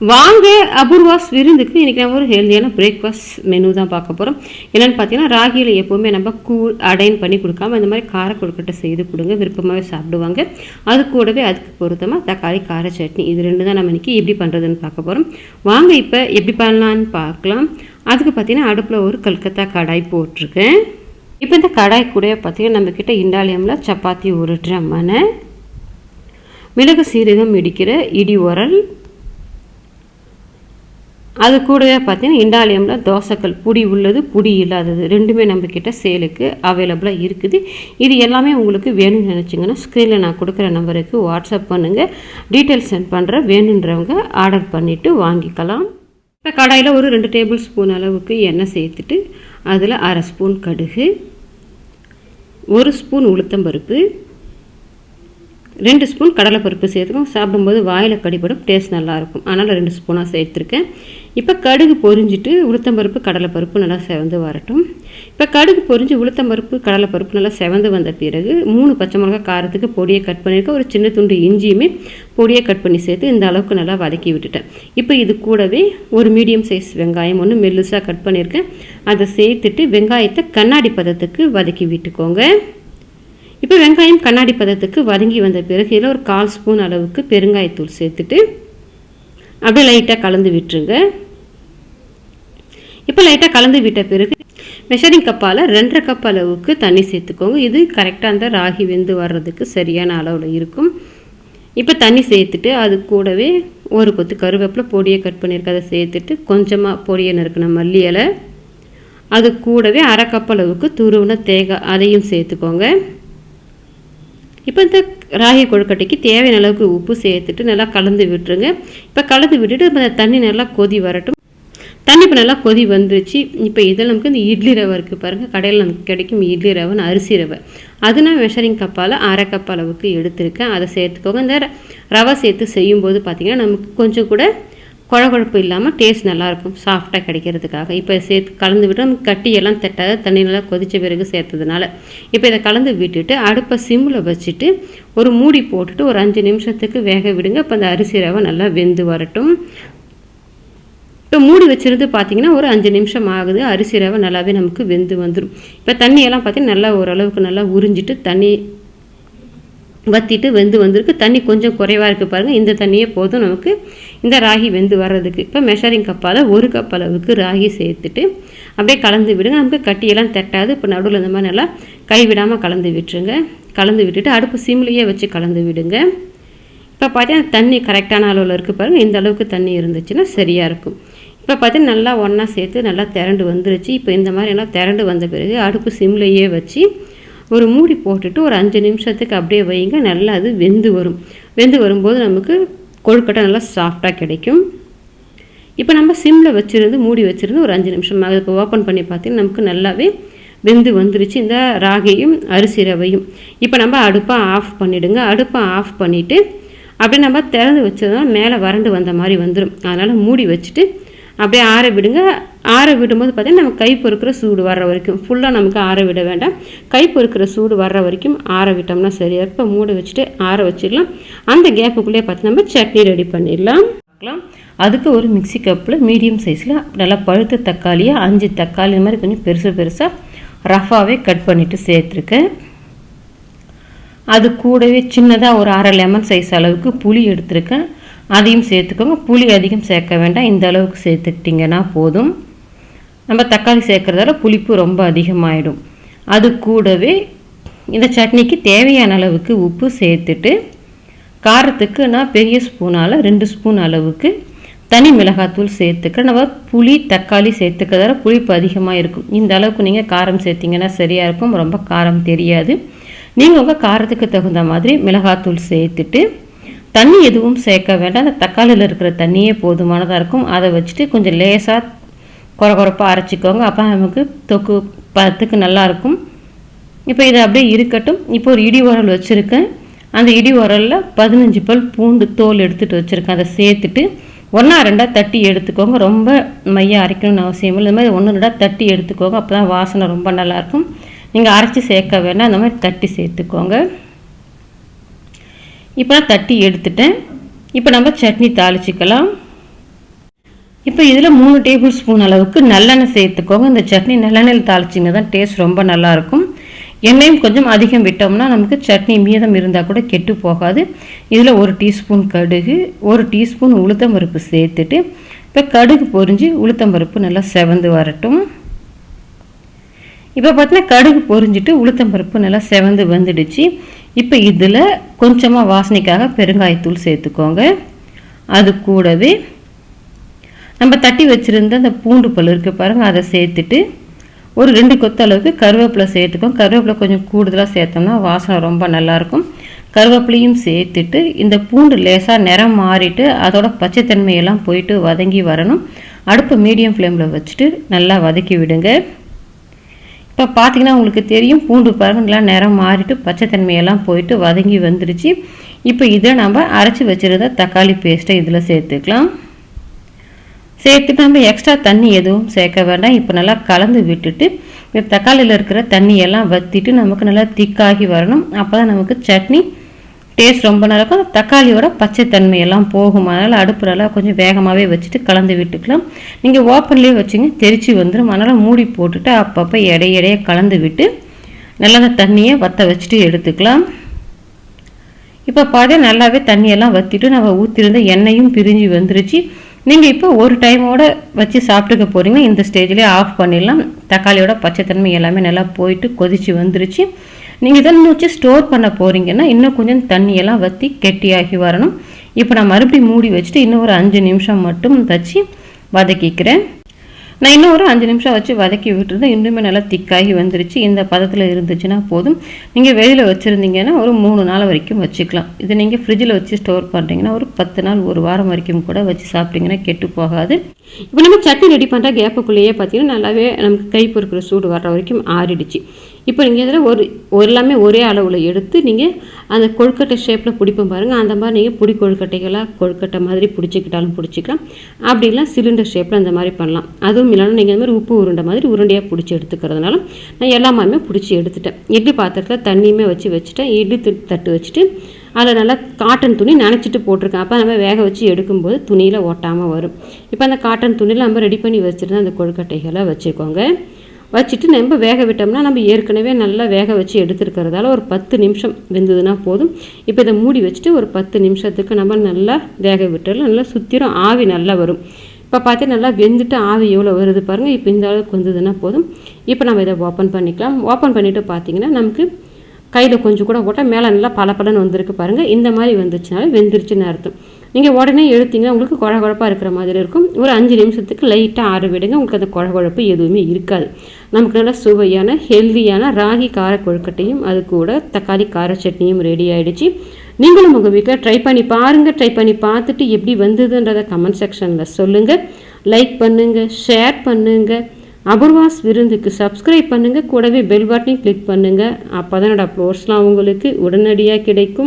வாங்க அபூர்வாஸ் விருந்துக்கு இன்றைக்கி நம்ம ஒரு ஹெல்த்தியான பிரேக்ஃபாஸ்ட் மெனு தான் பார்க்க போகிறோம் என்னென்னு பார்த்தீங்கன்னா ராகியில் எப்போவுமே நம்ம கூழ் அடைன் பண்ணி கொடுக்காம இந்த மாதிரி கார கொழுக்கட்டை செய்து கொடுங்க விருப்பமாகவே சாப்பிடுவாங்க. அது கூடவே அதுக்கு பொருத்தமாக தக்காளி கார சட்னி இது ரெண்டு தான் நம்ம இன்றைக்கி எப்படி பண்ணுறதுன்னு பார்க்க போகிறோம் வாங்க இப்போ எப்படி பண்ணலான்னு பார்க்கலாம். அதுக்கு பார்த்தீங்கன்னா அடுப்பில் ஒரு கல்கத்தா கடாய் போட்டிருக்கேன். இப்போ இந்த கடாய் கூட பார்த்தீங்கன்னா நம்மக்கிட்ட இண்டாலியமில் சப்பாத்தி ஒரு ட்ரம்மனை மிளகு சீரகம் இடிக்கிற இடி உரல் அது கூடவே பார்த்தீங்கன்னா இண்டாலியமில் தோசைக்கல் புடி உள்ளது புடி இல்லாதது. ரெண்டுமே நம்மக்கிட்ட சேலுக்கு அவைலபிளாக இருக்குது. இது எல்லாமே உங்களுக்கு வேணும்னு நினச்சிங்கன்னா ஸ்க்ரீனில் நான் கொடுக்குற நம்பருக்கு வாட்ஸ்அப் பண்ணுங்கள் டீட்டெயில்ஸ் சென்ட் பண்ணுற வேணுன்றவங்க ஆர்டர் பண்ணிவிட்டு வாங்கிக்கலாம். இப்போ கடாயில் ஒரு ரெண்டு டேபிள் ஸ்பூன் அளவுக்கு எண்ணெய் சேர்த்துட்டு அதில் அரை ஸ்பூன் கடுகு ஒரு ஸ்பூன் உளுத்தம்பருப்பு ரெண்டு ஸ்பூன் கடலைப்பருப்பு சேர்த்துக்கோங்க சாப்பிடும்போது வாயில் கடிப்படும் டேஸ்ட் நல்லாயிருக்கும். அதனால் ரெண்டு ஸ்பூனாக சேர்த்துருக்கேன். இப்போ கடுகு பொரிஞ்சிட்டு உளுத்தம்பருப்பு கடலைப்பருப்பு நல்லா செவந்து வரட்டும். இப்போ கடுகு பொரிஞ்சு உளுத்தம்பருப்பு கடலைப்பருப்பு நல்லா செவந்து வந்த பிறகு மூணு பச்சை மிளகா காரத்துக்கு பொடியை கட் பண்ணியிருக்கேன். ஒரு சின்ன துண்டு இஞ்சியுமே பொடியை கட் பண்ணி சேர்த்து இந்த அளவுக்கு நல்லா வதக்கி விட்டுட்டேன். இப்போ இது கூடவே ஒரு மீடியம் சைஸ் வெங்காயம் ஒன்று மெல்லுசாக கட் பண்ணியிருக்கேன். அதை சேர்த்துட்டு வெங்காயத்தை கண்ணாடி பதத்துக்கு வதக்கி விட்டுக்கோங்க. இப்போ வெங்காயம் கண்ணாடி பதத்துக்கு வதங்கி வந்த பிறகு இதில் ஒரு கால் ஸ்பூன் அளவுக்கு பெருங்காயத்தூள் சேர்த்துட்டு அப்படியே லைட்டாக கலந்து விட்டுருங்க. இப்போ லைட்டாக கலந்து விட்ட பிறகு மெஷரிங் கப்பால் ரெண்டரை கப் அளவுக்கு தண்ணி சேர்த்துக்கோங்க. இது கரெக்டாக அந்த ராகி வெந்து வர்றதுக்கு சரியான அளவில் இருக்கும். இப்போ தண்ணி சேர்த்துட்டு அது கூடவே ஒரு கொத்து கருவேப்பிலை பொடியை கட் பண்ணியிருக்க. அதை சேர்த்துட்டு கொஞ்சமாக பொடியை நறுக்கின மல்லி இலை. அது கூடவே அரை கப் அளவுக்கு துருவின தேங்காய் அதையும் சேர்த்துக்கோங்க. இப்போ இந்த ராகி கொழுக்கட்டைக்கு தேவையான அளவுக்கு உப்பு சேர்த்துட்டு நல்லா கலந்து விட்டுருங்க. இப்போ கலந்து விட்டுட்டு இப்போ தண்ணி நல்லா கொதி வரட்டும். தண்ணி இப்போ நல்லா கொதி வந்துருச்சு. இப்போ இதில் நமக்கு இந்த இட்லி ரவை இருக்குது பாருங்கள் கடையில் நமக்கு கிடைக்கும் இட்லி ரவைன்னு அரிசி ரவை. அது நான் மெஷரிங் கப்பால் அரை கப் அளவுக்கு எடுத்திருக்கேன். அதை சேர்த்துக்கோங்க. இந்த ரவை சேர்த்து செய்யும்போது பார்த்திங்கன்னா நமக்கு கொஞ்சம் கூட குழகுழப்பு இல்லாமல் டேஸ்ட் நல்லாயிருக்கும் சாஃப்டாக கிடைக்கிறதுக்காக. இப்போ சேர்த்து கலந்து விட்டு கட்டியெல்லாம் தட்டாத தண்ணி நல்லா கொதித்த பிறகு சேர்த்ததுனால. இப்போ இதை கலந்து விட்டுட்டு அடுப்பை சிம்மில் வச்சுட்டு ஒரு மூடி போட்டுட்டு ஒரு அஞ்சு நிமிஷத்துக்கு வேக விடுங்க. இப்போ அந்த அரிசி ரவை நல்லா வெந்து வரட்டும். இப்போ மூடி வச்சுருந்து பார்த்தீங்கன்னா ஒரு அஞ்சு நிமிஷம் ஆகுது. அரிசி ரவை நல்லாவே நமக்கு வெந்து வந்துடும் இப்போ தண்ணியெல்லாம் பார்த்தீங்கன்னா நல்லா ஓரளவுக்கு நல்லா உறிஞ்சிட்டு தண்ணி வற்றிட்டு வெந்து வந்திருக்கு. தண்ணி கொஞ்சம் குறைவாக இருக்குது பாருங்கள் இந்த தண்ணியே போதும் நமக்கு. இந்த ராகி வெந்து வர்றதுக்கு. இப்போ மெஷரிங் கப்பால் ஒரு கப் அளவுக்கு ராகி சேர்த்துட்டு அப்படியே கலந்து விடுங்க. நமக்கு கட்டியெல்லாம் தட்டாது. இப்போ நடுவில் இந்த மாதிரி நல்லா கைவிடாமல் கலந்து விட்டுருங்க. கலந்து விட்டுட்டு அடுப்பு சிம்லேயே வச்சு கலந்து விடுங்க. இப்போ பார்த்தீங்கன்னா தண்ணி கரெக்டான அளவில் இருக்குது பாருங்கள் இந்த அளவுக்கு தண்ணி இருந்துச்சுன்னா சரியாக இருக்கும். இப்போ பார்த்தீங்கன்னா நல்லா ஒன்றா சேர்த்து நல்லா திரண்டு வந்துருச்சு. இப்போ இந்த மாதிரி நல்லா திரண்டு வந்த பிறகு அடுப்பு சிம்லேயே வச்சு ஒரு மூடி போட்டுட்டு ஒரு அஞ்சு நிமிஷத்துக்கு அப்படியே வைங்க. நல்லா அது வெந்து வரும். வெந்து வரும்போது நமக்கு கொழுக்கட்டை நல்லா சாஃப்டாக கிடைக்கும். இப்போ நம்ம சிம்மில் வச்சுருந்து மூடி வச்சுருந்து ஒரு அஞ்சு நிமிஷம் அதுக்கு ஓப்பன் பண்ணி பார்த்தீங்கன்னா நமக்கு நல்லாவே வெந்து வந்துருச்சு. இந்த ராகியும் அரிசி ரவையும். இப்போ நம்ம அடுப்பை ஆஃப் பண்ணிவிடுங்க அடுப்பை ஆஃப் பண்ணிவிட்டு அப்படியே நம்ம திறந்து வச்சதுனா மேலே வறண்டு வந்த மாதிரி வந்துடும் அதனால் மூடி வச்சுட்டு அப்படியே ஆற விடுங்க. ஆற விடும்போது பார்த்திங்கன்னா நம்ம கை பொறுக்கிற சூடு வர்ற வரைக்கும் ஃபுல்லாக நமக்கு ஆற விட வேண்டாம். கை பொறுக்கிற சூடு வர்ற வரைக்கும் ஆற விட்டோம்னா சரியாக இப்போ மூடி வச்சுட்டு ஆற வச்சிடலாம். அந்த கேப்புக்குள்ளேயே பார்த்து நம்ம சட்னி ரெடி பண்ணிடலாம். பார்க்கலாம். அதுக்கு ஒரு மிக்சி கப்பில் மீடியம் சைஸில் நல்லா பழுத்த தக்காளியாக அஞ்சு தக்காளி மாதிரி கொஞ்சம் பெருசு பெருசாக ரஃபாகவே கட் பண்ணிவிட்டு சேர்த்துருக்கேன். அது கூடவே சின்னதாக ஒரு அரை லெமன் சைஸ் அளவுக்கு புளி எடுத்திருக்கேன். அதையும் சேர்த்துக்கோங்க. புளி அதிகம் சேர்க்க வேண்டாம். இந்த அளவுக்கு சேர்த்துக்கிட்டிங்கன்னா போதும். நம்ம தக்காளி சேர்க்குறதால புளிப்பு ரொம்ப அதிகமாகிடும் அது கூடவே இந்த சட்னிக்கு தேவையான அளவுக்கு உப்பு சேர்த்துட்டு காரத்துக்கு நான் பெரிய ஸ்பூனால் ரெண்டு ஸ்பூன் அளவுக்கு தனி மிளகாத்தூள் சேர்த்துக்கிறேன். நம்ம புளி தக்காளி சேர்த்துக்கிறதால புளிப்பு அதிகமாக இருக்கும் இந்த அளவுக்கு நீங்கள் காரம் சேர்த்திங்கன்னா சரியாக இருக்கும். ரொம்ப காரம் தெரியாது. நீங்கள் உங்கள் காரத்துக்கு தகுந்த மாதிரி மிளகாத்தூள் சேர்த்துட்டு தண்ணி எதுவும் சேர்க்க வேண்டாம். அந்த தக்காளியில் இருக்கிற தண்ணியே போதுமானதாக இருக்கும். அதை வச்சுட்டு கொஞ்சம் லேசாக குறை குறைப்பாக அரைச்சிக்கோங்க. அப்போ நமக்கு தொக்கு பத்துக்கு நல்லாயிருக்கும் இப்போ இதை அப்படியே இருக்கட்டும். இப்போ ஒரு இடி உரல் வச்சுருக்கேன். அந்த இடி உரலில் பதினஞ்சு பல் பூண்டு தோல் எடுத்துகிட்டு வச்சுருக்கேன். அதை சேர்த்துட்டு ஒன்றா ரெண்டாக தட்டி எடுத்துக்கோங்க. ரொம்ப மையம் அரைக்கணும்னு அவசியம் இல்லை. இந்த மாதிரி ஒன்று ரெண்டாக தட்டி எடுத்துக்கோங்க. அப்போ தான் வாசனை ரொம்ப நல்லாயிருக்கும் நீங்கள் அரைச்சி சேர்க்க வேண்டாம். அந்த மாதிரி தட்டி சேர்த்துக்கோங்க. இப்போ நான் தட்டி எடுத்துட்டேன். இப்போ நம்ம சட்னி தாளிச்சிக்கலாம். இப்போ இதில் மூணு டேபிள் ஸ்பூன் அளவுக்கு நல்லெண்ணெய் சேர்த்துக்கோங்க. இந்த சட்னி நல்லெண்ணெயில் தாளிச்சிங்க தான் டேஸ்ட் ரொம்ப நல்லாயிருக்கும் எண்ணெயும் கொஞ்சம் அதிகம் விட்டோம்னா நமக்கு சட்னி மீதம் இருந்தால் கூட கெட்டு போகாது. இதில் ஒரு டீஸ்பூன் கடுகு ஒரு டீஸ்பூன் உளுத்தம்பருப்பு சேர்த்துட்டு இப்போ கடுகு பொரிஞ்சு உளுத்தம்பருப்பு நல்லா செவந்து வரட்டும். இப்போ பார்த்தீங்கன்னா கடுகு பொரிஞ்சிட்டு உளுத்தம்பருப்பு நல்லா செவந்து வந்துடுச்சு. இப்போ இதில் கொஞ்சமாக வாசனைக்காக பெருங்காயத்தூள் சேர்த்துக்கோங்க. அது கூடவே நம்ம தட்டி வச்சுருந்த அந்த பூண்டு பல் இருக்குது பாருங்கள் அதை சேர்த்துட்டு ஒரு ரெண்டு கொத்த அளவுக்கு கருவேப்பிலை சேர்த்துக்கோம் கருவேப்பிலை கொஞ்சம் கூடுதலாக சேர்த்தோம்னா வாசனை ரொம்ப நல்லாயிருக்கும் கருவேப்பிலையும் சேர்த்துட்டு இந்த பூண்டு லேசாக நிறம் மாறிட்டு அதோட பச்சைத்தன்மையெல்லாம் போயிட்டு வதங்கி வரணும். அடுப்பு மீடியம் ஃப்ளேமில் வச்சுட்டு நல்லா வதக்கி விடுங்க. இப்போ பார்த்தீங்கன்னா உங்களுக்கு தெரியும் பூண்டு பாருங்க நிறம் மாறிட்டு பச்சைத்தன்மையெல்லாம் போயிட்டு வதங்கி வந்துருச்சு. இப்போ இதை நம்ம அரைச்சி வச்சுருந்த தக்காளி பேஸ்ட்டை இதில் சேர்த்துக்கலாம். சேர்த்துட்டு நம்ம எக்ஸ்ட்ரா தண்ணி எதுவும் சேர்க்க வேண்டாம். இப்போ நல்லா கலந்து விட்டுட்டு இப்போ தக்காளியில் இருக்கிற தண்ணியெல்லாம் வற்றிட்டு நமக்கு நல்லா திக்காகி வரணும். அப்போ தான் நமக்கு சட்னி டேஸ்ட் ரொம்ப நல்லாயிருக்கும் தக்காளியோட பச்சைத்தன்மையெல்லாம் போகும். அதனால் அடுப்பு நல்லா கொஞ்சம் வேகமாகவே வச்சுட்டு கலந்து விட்டுக்கலாம். நீங்கள் ஓப்பன்லேயே வச்சுங்க. தெரிச்சு வந்துடும் அதனால் மூடி போட்டுட்டு அப்பப்போ இடையிடைய கலந்து விட்டு நல்லா அந்த தண்ணியை வற்ற வச்சுட்டு எடுத்துக்கலாம். இப்போ பாதி நல்லாவே தண்ணியெல்லாம் வற்றிட்டு நம்ம ஊற்றிருந்த எண்ணெயும் பிரிஞ்சு வந்துருச்சு. நீங்கள் இப்போ ஒரு டைமோட வச்சு சாப்பிட்டுக்க போகிறீங்க இந்த ஸ்டேஜ்லேயே ஆஃப் பண்ணிடலாம். தக்காளியோட பச்சைத்தன்மை எல்லாமே நல்லா போயிட்டு கொதித்து வந்துருச்சு. நீங்கள் இதெல்லாம் வச்சு ஸ்டோர் பண்ண போகிறீங்கன்னா இன்னும் கொஞ்சம் தண்ணியெல்லாம் வற்றி கெட்டியாகி வரணும். இப்போ நான் மறுபடியும் மூடி வச்சுட்டு இன்னும் ஒரு அஞ்சு நிமிஷம் மட்டும் வச்சு வதக்கிக்கிறேன். நான் இன்னும் ஒரு அஞ்சு நிமிஷம் வச்சு வதக்கி விட்டுருந்தேன் இன்னுமே நல்லா திக்காகி வந்துருச்சு. இந்த பதத்தில் இருந்துச்சுன்னா போதும். நீங்கள் வெளியில் வச்சுருந்தீங்கன்னா ஒரு மூணு நாள் வரைக்கும் வச்சுக்கலாம். இது நீங்கள் ஃப்ரிட்ஜில் வச்சு ஸ்டோர் பண்ணுறீங்கன்னா ஒரு பத்து நாள் ஒரு வாரம் வரைக்கும் கூட வச்சு சாப்பிட்டீங்கன்னா கெட்டு போகாது. இப்போ நம்ம சட்னி ரெடி பண்ணுற கேப்புக்குள்ளேயே பார்த்தீங்கன்னா நல்லாவே நமக்கு கை பொறுக்கிற சூடு வர்ற வரைக்கும் ஆறிடுச்சு. இப்போ நீங்கள் இதில் ஒரு எல்லாமே ஒரே அளவில் எடுத்து நீங்கள் அந்த கொழுக்கட்டை ஷேப்பில் பிடிப்போம் பாருங்கள் அந்த மாதிரி நீங்கள் பிடி கொழுக்கட்டைகளாக கொழுக்கட்டை மாதிரி பிடிச்சிக்கிட்டாலும் பிடிச்சிக்கலாம். அப்படிலாம் சிலிண்டர் ஷேப்பில் அந்த மாதிரி பண்ணலாம். அதுவும் இல்லைன்னா நீங்கள் இந்த மாதிரி உப்பு உருண்டை மாதிரி உருண்டையாக பிடிச்சி எடுத்துக்கிறதுனால நான் எல்லாமே பிடிச்சி எடுத்துட்டேன். இட்லி பாத்திரத்தில் தண்ணியுமே வச்சு வச்சுட்டேன். இட்லி தட்டு வச்சுட்டு அதில் நல்லா காட்டன் துணி நினச்சிட்டு போட்டிருக்கேன். அப்போ நம்ம வேக வச்சு எடுக்கும்போது துணியில் ஓட்டாமல் வரும். இப்போ அந்த காட்டன் துணியில் நம்ம ரெடி பண்ணி வச்சுருந்தா அந்த கொழுக்கட்டைகளை வச்சுக்கோங்க. வச்சுட்டு நம்ம வேக விட்டோம்னா நம்ம ஏற்கனவே நல்லா வேக வச்சு எடுத்துருக்கிறதால ஒரு பத்து நிமிஷம் வெந்ததுன்னா போதும். இப்போ இதை மூடி வச்சுட்டு ஒரு பத்து நிமிஷத்துக்கு நம்ம நல்லா வேக விட்டுடலாம் நல்லா சுற்றிடும் ஆவி நல்லா வரும். இப்போ பார்த்து நல்லா வெந்துட்டு ஆவி எவ்வளோ வருது பாருங்கள் இப்போ இந்த அளவுக்கு வந்ததுன்னா போதும். இப்போ நம்ம இதை ஓப்பன் பண்ணிக்கலாம். ஓப்பன் பண்ணிவிட்டு பார்த்தீங்கன்னா நமக்கு கையில் கொஞ்சம் கூட போட்டால் மேலே நல்லா பல பலன்னு வந்திருக்கு பாருங்கள் இந்த மாதிரி வந்துச்சுனால வெந்துருச்சுன்னு அர்த்தம். நீங்கள் உடனே எடுத்தீங்கன்னா உங்களுக்கு குழகுழப்பாக இருக்கிற மாதிரி இருக்கும். ஒரு அஞ்சு நிமிஷத்துக்கு லைட்டாக ஆற விடுங்க உங்களுக்கு அந்த குழகுழப்பு எதுவுமே இருக்காது. நமக்கு நல்லா சுவையான ஹெல்தியான ராகி கார கொழுக்கட்டையும் அது கூட தக்காளி கார சட்னியும் ரெடி ஆகிடுச்சு நீங்களும் உங்கள் வீட்டில் ட்ரை பண்ணி பாருங்கள் ட்ரை பண்ணி பார்த்துட்டு எப்படி வந்ததுன்றதை கமெண்ட் செக்ஷனில் சொல்லுங்கள் லைக் பண்ணுங்கள் ஷேர் பண்ணுங்கள் அபூர்வாஸ் விருந்துக்கு சப்ஸ்கிரைப் பண்ணுங்கள் கூடவே பெல் பட்டனையும் கிளிக் பண்ணுங்கள் அப்போ தான் என்னோடய அப்லோட்ஸ்லாம் உங்களுக்கு உடனடியாக கிடைக்கும்.